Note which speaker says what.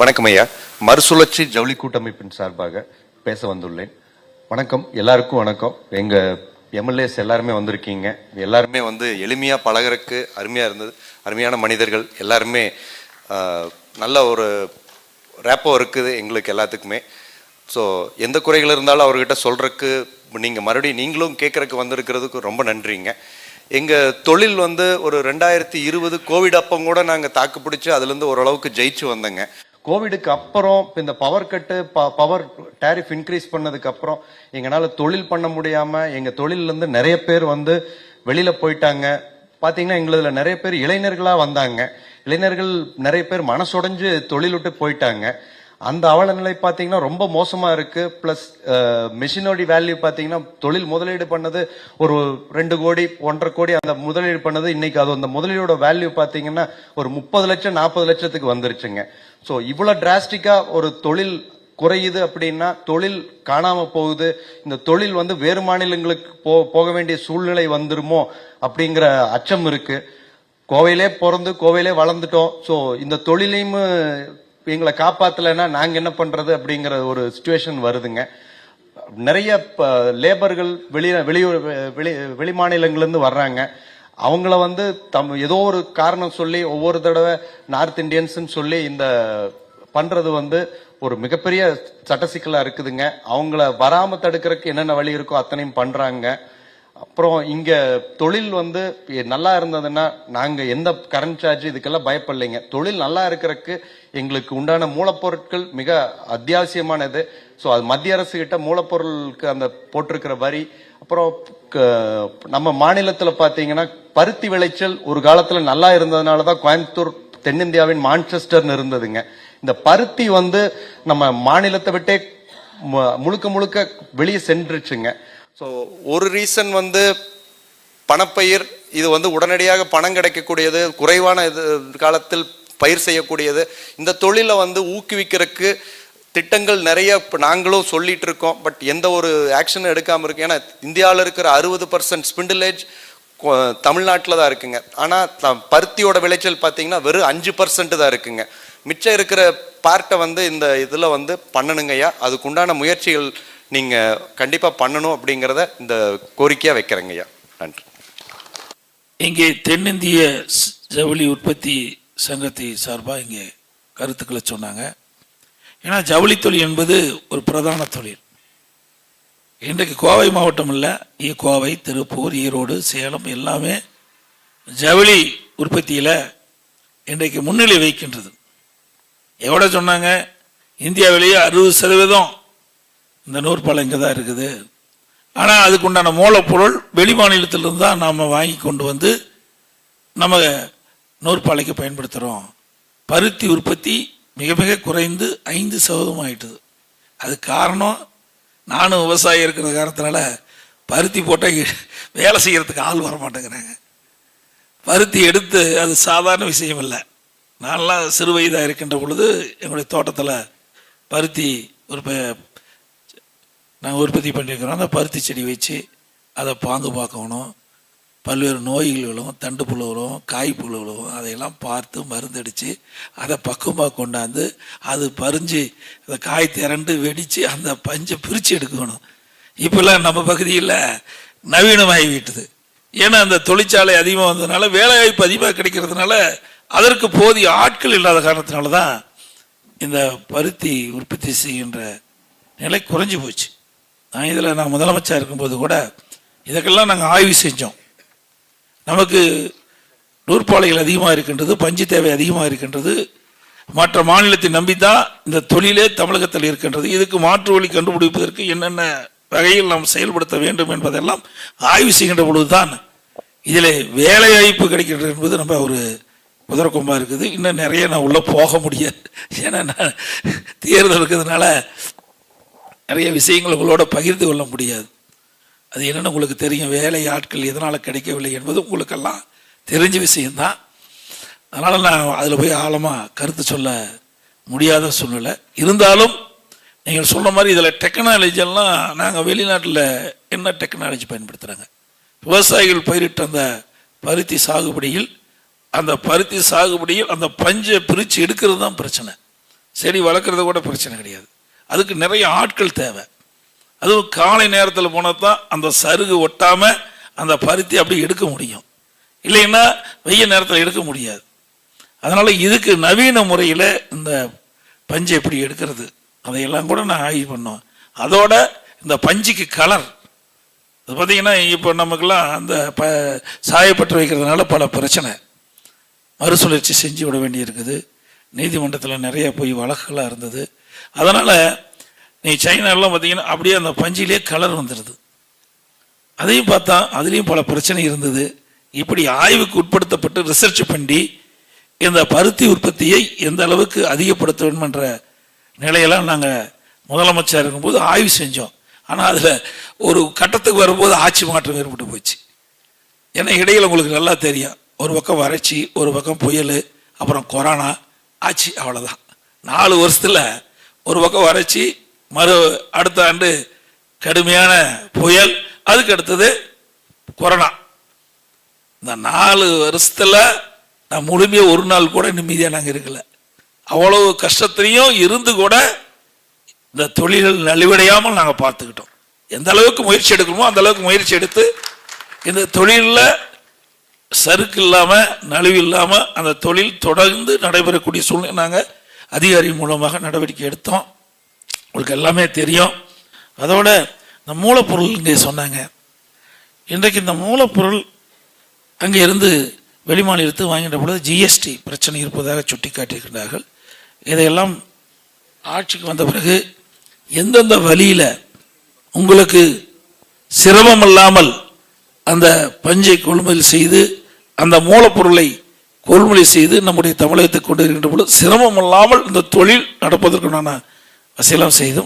Speaker 1: வணக்கம் ஐயா. மறுசுழற்சி ஜவுளி கூட்டமைப்பின் சார்பாக பேச வந்துள்ளேன். வணக்கம். எல்லாருக்கும் வணக்கம். எங்க எம்எல்ஏஸ் எல்லாருமே வந்திருக்கீங்க. எல்லாருமே வந்து எளிமையா பழகுறதுக்கு அருமையா இருந்தது. அருமையான மனிதர்கள் எல்லாருமே நல்ல ஒரு ரேப்போ இருக்குது எங்களுக்கு எல்லாத்துக்குமே. ஸோ எந்த குறைகள் இருந்தாலும் அவர்கிட்ட சொல்கிறக்கு நீங்கள் மறுபடியும் நீங்களும் கேட்குறக்கு வந்திருக்கிறதுக்கு ரொம்ப நன்றிங்க. எங்கள் தொழில் வந்து ஒரு ரெண்டாயிரத்தி இருபது கோவிட் அப்போ கூட நாங்கள் தாக்கு பிடிச்சி அதுலேருந்து ஓரளவுக்கு ஜெயிச்சு வந்தோங்க. கோவிடுக்கு அப்புறம் இப்போ இந்த power cut power tariff increase பண்ணதுக்கு அப்புறம் எங்களால் தொழில் பண்ண முடியாம எங்க தொழிலேருந்து நிறைய பேர் வந்து வெளியில போயிட்டாங்க. பாத்தீங்கன்னா எங்களுதுல நிறைய பேர் இளைஞர்களா வந்தாங்க. இளைஞர்கள் நிறைய பேர் மனசுடைஞ்சு தொழில் விட்டு போயிட்டாங்க. அந்த அவல நிலை ரொம்ப மோசமா இருக்கு. பிளஸ் மிஷினோட வேல்யூ பார்த்தீங்கன்னா தொழில் முதலீடு பண்ணது ஒரு ரெண்டு கோடி ஒன்றரை கோடி அந்த முதலீடு பண்ணது இன்னைக்கு அது அந்த முதலீடோட வேல்யூ பார்த்தீங்கன்னா ஒரு முப்பது லட்சம் நாற்பது லட்சத்துக்கு வந்துருச்சுங்க. ஸோ இவ்வளவு டிராஸ்டிக்கா ஒரு தொழில் குறையுது அப்படின்னா தொழில் காணாம போகுது. இந்த தொழில் வந்து வேறு மாநிலங்களுக்கு போ போக வேண்டிய சூழ்நிலை வந்துருமோ அப்படிங்கிற அச்சம் இருக்கு. கோவையிலே பிறந்து கோவையிலே வளர்ந்துட்டோம். ஸோ இந்த தொழிலையும் எங்களை காப்பாத்தலைன்னா நாங்க என்ன பண்றது அப்படிங்கிற ஒரு சுச்சுவேஷன் வருதுங்க. நிறைய லேபர்கள் வெளி வெளியூர் வெளி வெளி மாநிலங்கள்லேருந்து வர்றாங்க. அவங்கள வந்து தம் ஏதோ ஒரு காரணம் சொல்லி ஒவ்வொரு தடவை நார்த் இந்தியன்ஸ்னு சொல்லி இந்த பண்றது வந்து ஒரு மிகப்பெரிய சட்ட சிக்கலா இருக்குதுங்க. அவங்கள வராம தடுக்கிறதுக்கு என்னென்ன வழி இருக்கோ அத்தனையும் பண்றாங்க. அப்புறம் இங்க தொழில் வந்து நல்லா இருந்ததுன்னா நாங்க எந்த கரண்ட் சார்ஜ் இதுக்கெல்லாம் பயப்படலைங்க. தொழில் நல்லா இருக்கிறதுக்கு எங்களுக்கு உண்டான மூலப்பொருட்கள் மிக அத்தியாவசியமானது. ஸோ அது மத்திய அரசு கிட்ட மூலப்பொருளுக்கு அந்த போட்டிருக்கிற வரி அப்புறம் க- நம்ம மாநிலத்தில் பார்த்தீங்கன்னா பருத்தி விளைச்சல் ஒரு காலத்தில் நல்லா இருந்ததுனால தான் கோயம்புத்தூர் தென்னிந்தியாவின் மான்செஸ்டர்னு இருந்ததுங்க. இந்த பருத்தி வந்து நம்ம மாநிலத்தை விட்டே முழுக்க முழுக்க வெளியே சென்றுச்சுங்க ஸோ ஒரு ரீசன் வந்து பணப்பயிர் இது வந்து உடனடியாக பணம் கிடைக்கக்கூடியது குறைவான இது காலத்தில் பயிர் செய்யக்கூடியது இந்த தொழிலை வந்து ஊக்குவிக்கிறதுக்கு திட்டங்கள் நிறைய இப்போ நாங்களும் சொல்லிட்டு இருக்கோம். பட் எந்த ஒரு ஆக்ஷனும் எடுக்காமல் இருக்கு. ஏன்னா இந்தியாவில் இருக்கிற அறுபது பர்சன்ட் ஸ்பிண்டிலேஜ் தமிழ்நாட்டில் தான் இருக்குங்க. ஆனால் பருத்தியோட விளைச்சல் பார்த்தீங்கன்னா வெறும் அஞ்சு பர்சன்ட் தான் இருக்குங்க. மிச்சம் இருக்கிற பார்ட்டை வந்து இந்த இதில் வந்து பண்ணணுங்கய்யா அதுக்குண்டான முயற்சிகள் நீங்கள் கண்டிப்பாக பண்ணணும் அப்படிங்கிறத இந்த கோரிக்கையாக வைக்கிறேங்கய்யா நன்றி.
Speaker 2: இங்கே தென்னிந்திய ஜவுளி உற்பத்தி சங்கத்தை சார்பாக இங்கே கருத்துக்களை சொன்னாங்க. ஏன்னா ஜவுளி தொழில் என்பது ஒரு பிரதான தொழில். இன்றைக்கு கோவை மாவட்டம் இல்லை இ கோவை திருப்பூர் ஈரோடு சேலம் எல்லாமே ஜவுளி உற்பத்தியில் இன்றைக்கு முன்னிலை வைக்கின்றது எவ்வளோ சொன்னாங்க? இந்தியாவிலேயே அறுபது சதவீதம் இந்த நூற்பாலை இங்கே தான் இருக்குது. ஆனால் அதுக்குண்டான மூலப்பொருள் வெளி மாநிலத்திலிருந்து தான் நாம் வாங்கி கொண்டு வந்து நம்ம நூற்பாலைக்கு பயன்படுத்துகிறோம் பருத்தி உற்பத்தி மிக மிக குறைந்து ஐந்து சதவீதம் ஆயிட்டுது. அது காரணம் நானும் விவசாயி இருக்கிற காரணத்தினால பருத்தி போட்டால் வேலை செய்கிறதுக்கு ஆள் வர மாட்டேங்கிறாங்க பருத்தி எடுத்து அது சாதாரண விஷயம் இல்லை. நான்லாம் சிறு வயதாக இருக்கின்ற பொழுது எங்களுடைய தோட்டத்தில் பருத்தி ஒரு நாங்கள் உற்பத்தி பண்ணியிருக்கிறோம். அந்த பருத்தி செடி வச்சு அதை பாங்கு பார்க்கணும் பல்வேறு நோய்கள் விழுவும் தண்டு புழு விழும் காய் விழுவும் அதையெல்லாம் பார்த்து மருந்தடித்து அதை பக்குவமாக கொண்டாந்து அது பறிஞ்சு அந்த காய் திரண்டு வெடித்து அந்த பஞ்சை பிரித்து எடுக்கணும். இப்போல்லாம் நம்ம பகுதியில் நவீனமாகி விட்டுது. ஏன்னா அந்த தொழிற்சாலை அதிகமாக வந்ததுனால வேலைவாய்ப்பு அதிகமாக கிடைக்கிறதுனால அதற்கு போதிய ஆட்கள் இல்லாத காரணத்தினால தான் இந்த பருத்தி உற்பத்தி செய்கின்ற நிலை குறைஞ்சி போச்சு. நான் இதில் நான் முதலமைச்சர் இருக்கும்போது கூட இதுக்கெல்லாம் நாங்கள் ஆய்வு செஞ்சோம். நமக்கு நூற்பாலைகள் அதிகமாக இருக்கின்றது பஞ்சு தேவை அதிகமாக இருக்கின்றது. மற்ற மாநிலத்தை நம்பித்தான் இந்த தொழிலே தமிழகத்தில் இருக்கின்றது. இதுக்கு மாற்று வழி கண்டுபிடிப்பதற்கு என்னென்ன வகையில் நாம் செயல்படுத்த வேண்டும் என்பதெல்லாம் ஆய்வு செய்கின்ற பொழுதுதான் இதில் வேலை வாய்ப்பு கிடைக்கின்றது என்பது நம்ம ஒரு குதிரக்கொம்பா இருக்குது. இன்னும் நிறைய நான் உள்ளே போக முடியாது. ஏன்னா நான் தேர்தல் இருக்கிறதுனால நிறைய விஷயங்கள் உங்களோட பகிர்ந்து கொள்ள முடியாது. அது என்னென்னு உங்களுக்கு தெரியும். வேலை ஆட்கள் எதனால் கிடைக்கவில்லை என்பது உங்களுக்கெல்லாம் தெரிஞ்ச விஷயம்தான். அதனால் நான் அதில் போய் ஆழமாக கருத்து சொல்ல முடியாத சூழ்நிலை. இருந்தாலும் நீங்கள் சொன்ன மாதிரி இதில் டெக்னாலஜியெல்லாம் நாங்கள் வெளிநாட்டில் என்ன டெக்னாலஜி பயன்படுத்துகிறாங்க விவசாயிகள் பயிரிட்ட அந்த பருத்தி சாகுபடியில் அந்த பருத்தி சாகுபடியில் அந்த பஞ்சை பிரித்து எடுக்கிறது தான் பிரச்சனை. செடி வளர்க்குறது கூட பிரச்சனை கிடையாது. அதுக்கு நிறைய ஆட்கள் தேவை. அதுவும் காலை நேரத்தில் போனால் தான் அந்த சருகு ஒட்டாமல் அந்த பருத்தி அப்படி எடுக்க முடியும். இல்லைன்னா வெய்ய நேரத்தில் எடுக்க முடியாது. அதனால் இதுக்கு நவீன முறையில் இந்த பஞ்சு எப்படி எடுக்கிறது? அதையெல்லாம் கூட நான் ஆய்வு பண்ணோம் அதோட இந்த பஞ்சுக்கு கலர் அது பார்த்தீங்கன்னா இப்போ நமக்கெல்லாம் அந்த ப சாயப்பட்டு வைக்கிறதுனால பல பிரச்சனை. மறுசுழற்சி செஞ்சு விட வேண்டியிருக்குது. நீதிமன்றத்தில் நிறைய போய் வழக்குகளாக இருந்தது. அதனால் நீ சைனாலாம் பார்த்தீங்கன்னா அப்படியே அந்த பஞ்சிலே கலர் வந்துடுது. அதையும் பார்த்தா அதுலேயும் பல பிரச்சனை இருந்தது. இப்படி ஆய்வுக்கு உட்படுத்தப்பட்டு ரிசர்ச் பண்ணி இந்த பருத்தி உற்பத்தியை எந்த அளவுக்கு அதிகப்படுத்த வேண்டும்ன்ற நிலையெல்லாம் நாங்கள் முதலமைச்சர் இருக்கும்போது ஆய்வு செஞ்சோம். ஆனால் அதில் ஒரு கட்டத்துக்கு வரும்போது ஆட்சி மாற்றம் ஏற்பட்டு போச்சு. ஏன்னா இடையில் உங்களுக்கு நல்லா தெரியும். ஒரு பக்கம் வறட்சி ஒரு பக்கம் புயல் அப்புறம் கொரோனா ஆட்சி அவ்வளோதான் நாலு வருஷத்தில் ஒரு பக்கம் வறட்சி மறு அடுத்த ஆண்டு கடுமையான புயல். அதுக்கு அடுத்தது கொரோனா. இந்த நாலு வருஷத்தில் நான் முழுமையாக ஒரு நாள் கூட நிம்மதியாக நாங்கள் இருக்கல. அவ்வளவு கஷ்டத்திலையும் இருந்து கூட இந்த தொழில்கள் நலிவடையாமல் நாங்கள் பார்த்துக்கிட்டோம். எந்த அளவுக்கு முயற்சி எடுக்கணுமோ அந்த அளவுக்கு முயற்சி எடுத்து இந்த தொழிலில் சறுக்கு இல்லாமல் நலிவு இல்லாமல் அந்த தொழில் தொடர்ந்து நடைபெறக்கூடிய சூழ்நிலை நாங்கள் அதிகாரி மூலமாக நடவடிக்கை எடுத்தோம். உங்களுக்கு எல்லாமே தெரியும். அதோட இந்த மூலப்பொருள் இங்கே சொன்னாங்க. இன்றைக்கு இந்த மூலப்பொருள் அங்கே இருந்து வெளிமாநிலத்து வாங்கின்ற பொழுது ஜிஎஸ்டி பிரச்சனை இருப்பதாக சுட்டி காட்டியிருக்கிறார்கள் இதையெல்லாம் ஆட்சிக்கு வந்த பிறகு எந்தெந்த வழியில் உங்களுக்கு சிரமம் இல்லாமல் அந்த பஞ்சை கொள்முதல் செய்து அந்த மூலப்பொருளை கொள்முதல் செய்து நம்முடைய தமிழகத்தை கொண்டு வருகின்ற பொழுது சிரமம் இல்லாமல் இந்த தொழில் நடப்பதற்குண்டான வசையெல்லாம் செய்தும்